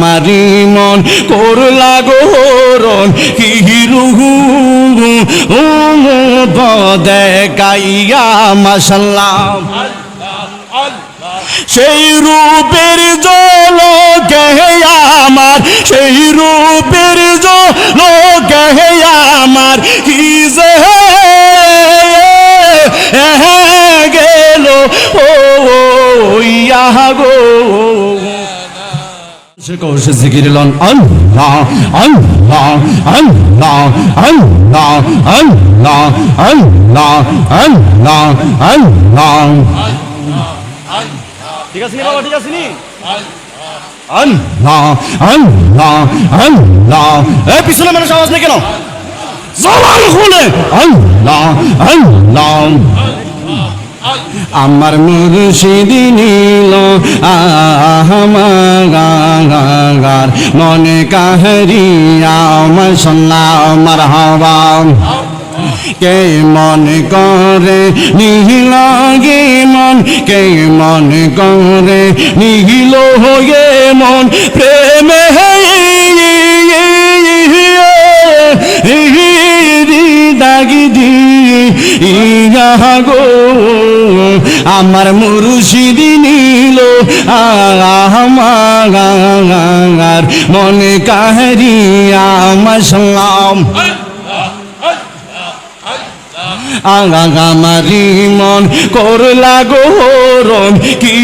আমারি মন, করলা গোরন কি রুহু পদে কাইয়া মাসাল্লাহ সেই রূপের জল কে আমার, সেই রূপের জল কে আমার, কি যে গেল ও, ইয়া গো। সে জিকির লন আল্লাহ আল্লাহ আল্লাহ আল্লাহ আল্লাহ আল্লাহ আল্লাহ আল্লাহ ঠিক আছে বাবা, ঠিক আছে নি? আল্লাহ পিছনে মানুষ আওয়াজ নেই কেন? জবান খুলে আল্লাহ আল্লাহ। আমার মুর্শিদি নীল আহমাগার মনে কাহরিয়া মশলা আমার হওয়া। কে মন করে নিহিল গে মন, কে মন করে নিহিল হয়ে মন, প্রেমে ইয়া গো আমার মুর্শিদি নীল আমার মনে কাহরিয়া মশলাম আগামারি মন করলা গোরন কি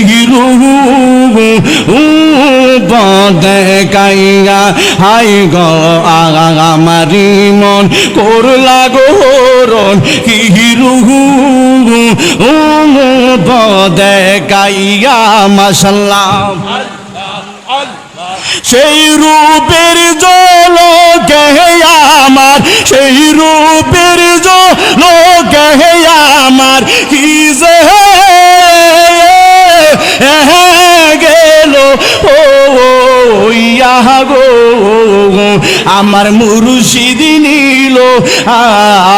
পদে কাইয়া হাই গো আগামারি মন করলা গোরন কি পদে কাইয়া মাসাল্লাম সেই রূপের জল কে আমার, সেই রূপের জল কে আমার? কি গেল? ও ইয়া গো। আমার মুর্শিদি নীল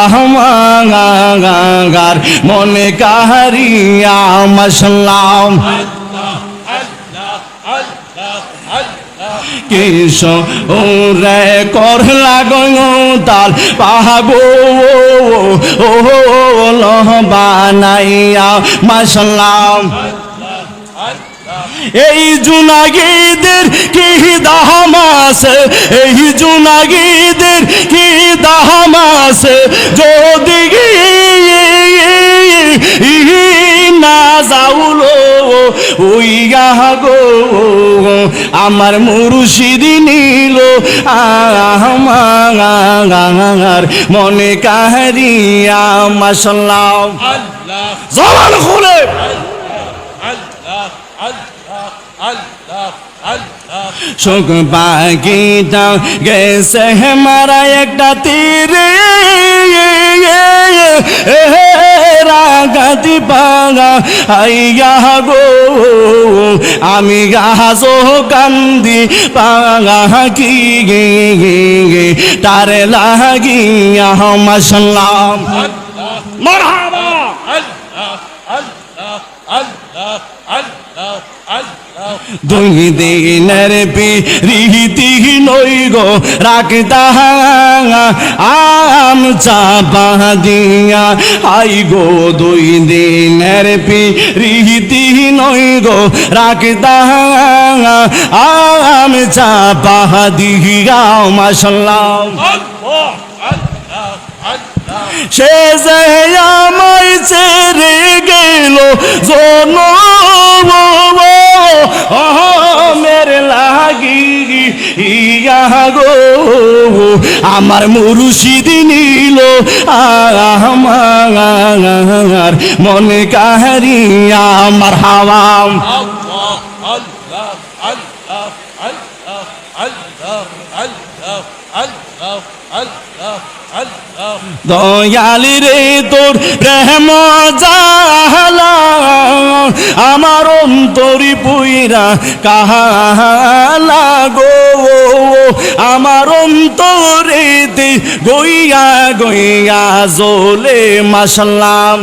আহমাগার মনে কাহারিয়া মাসাল্লাম কেশ ও রে কর লাগো তাল পাহাগো বানাইয়া মাসাল্লাম এই জুনাগিদের কি দাহামাস এই জুনাগিদের কি দাহামাস যদি না যাউলো উইয়া গো, আমার মুর্শিদি নীল। আমার মনে কাহারিয়া মাসাল্লাম জবান খুলে। শোক পাখিটা গেছে মারা একটা তীরে। গো। আমি গাছ কান্দি পাগা কি তারে লাগিয়া মাসাল্লাম মারহাবা দুই দিনের পিরিতি নই গো রাখতা আম চাপা দিয়া। আই গো দুই দিনের পিরিতি নই গো রাখতা আম চাপা দিয়া। মাসাল্লাম সে যে আমায় ছেড়ে গেল গো, আমার মুরুষিদি নীল আমার মনে কাহারিয়া আমার হাওয়াম দয়ালি রে তোর প্রেম আমার অন্তরি পুইরা কাহালা গো। আমার অন্তরে দে গইয়া গইয়া জোলে মাসাল্লাম